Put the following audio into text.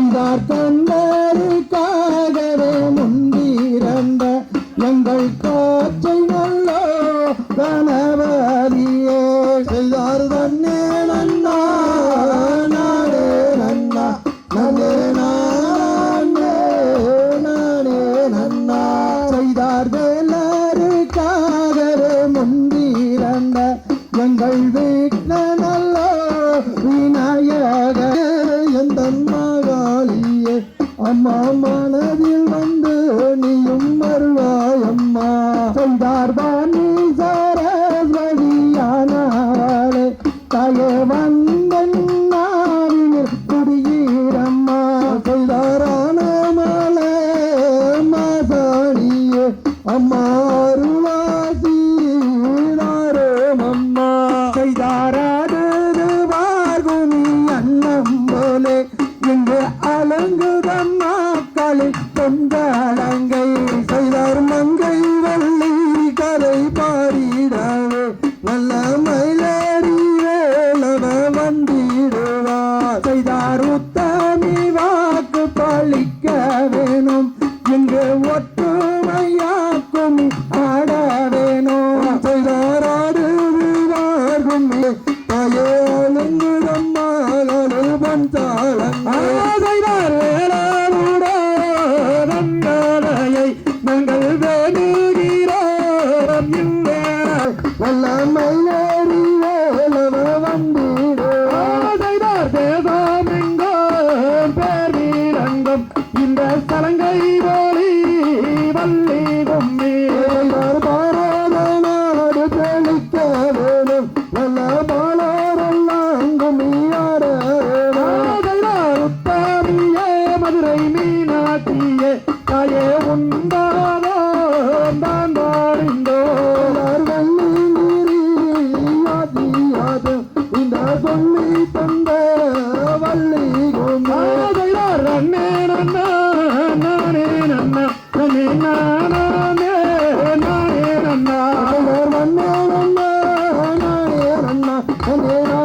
இறந்தார் தன்னருக்காகவே முந்திறந்த எங்கள் காற்றை நல்லோ கணவரியே செய்தார் தன்னே நன்னா நாடே நன்னா நன்னே நானே நானே நன்னா செய்தார் வேலருக்காகவே முந்திறந்த எங்கள் வீ அம்மா மனதில் வந்து நீயும் வருவாய் அம்மா. சொல்தார்தான் நீ சரஸ்வதியானவளே தாயே வந்தன் குடியீரம்மா சொல்தாரான மலை மாசாணியே அம்மா அம்மா. செய்தாராது பார்குமி அன்னம் போலே இங்கு அலங்குதம்மா களி தொண்டலங்கை அலங்கை இந்த போலி வள்ளி கும்மி பாரத நாடு தெளிக்க வேணும் நல்ல மதுரை மீனாட்சியே தாயே உண்டாத Und